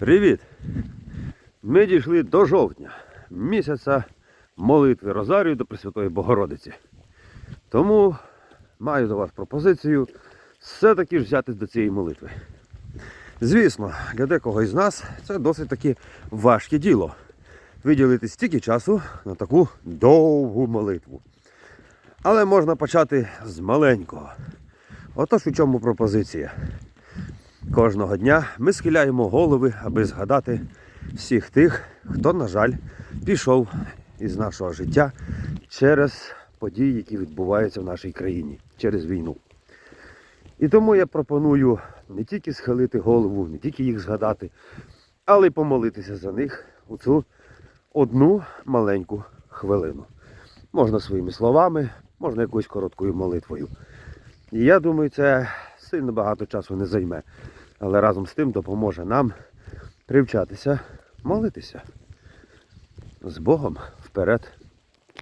Привіт! Ми дійшли до жовтня, місяця молитви Розарію до Пресвятої Богородиці. Тому маю до вас пропозицію все-таки ж взятись до цієї молитви. Звісно, для декого із нас це досить таки важке діло. Виділити стільки часу на таку довгу молитву. Але можна почати з маленького. Отож у чому пропозиція. Кожного дня ми схиляємо голови, аби згадати всіх тих, хто, на жаль, пішов із нашого життя через події, які відбуваються в нашій країні, через війну. І тому я пропоную не тільки схилити голову, не тільки їх згадати, але й помолитися за них у цю одну маленьку хвилину. Можна своїми словами, можна якоюсь короткою молитвою. І я думаю, це сильно багато часу не займе, але разом з тим допоможе нам привчатися молитися. З Богом вперед